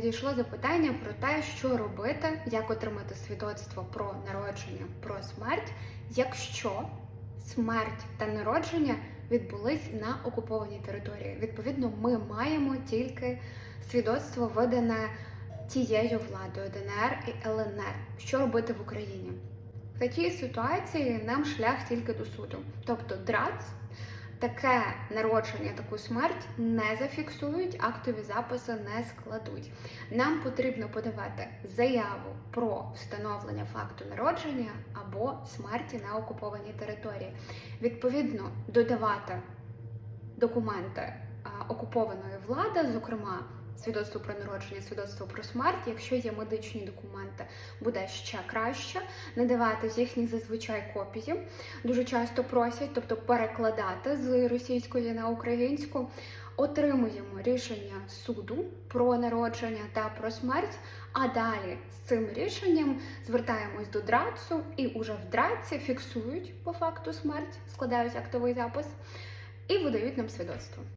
Надійшло запитання про те, що робити, як отримати свідоцтво про народження, про смерть, якщо смерть та народження відбулись на окупованій території. Відповідно, ми маємо тільки свідоцтво видане тією владою ДНР і ЛНР. Що робити в Україні? В такій ситуації нам шлях тільки до суду, тобто ДРАЦ таке народження, таку смерть не зафіксують, актові записи не складуть. Нам потрібно подавати заяву про встановлення факту народження або смерті на окупованій території. Відповідно, додавати документи окупованої влади, зокрема. Свідоцтво про народження, свідоцтво про смерть, якщо є медичні документи, буде ще краще. Надавати їхні зазвичай копії. Дуже часто просять, тобто перекладати з російської на українську. Отримуємо рішення суду про народження та про смерть. А далі з цим рішенням звертаємось до драцу, і уже в драці фіксують по факту смерть, складають актовий запис і видають нам свідоцтво.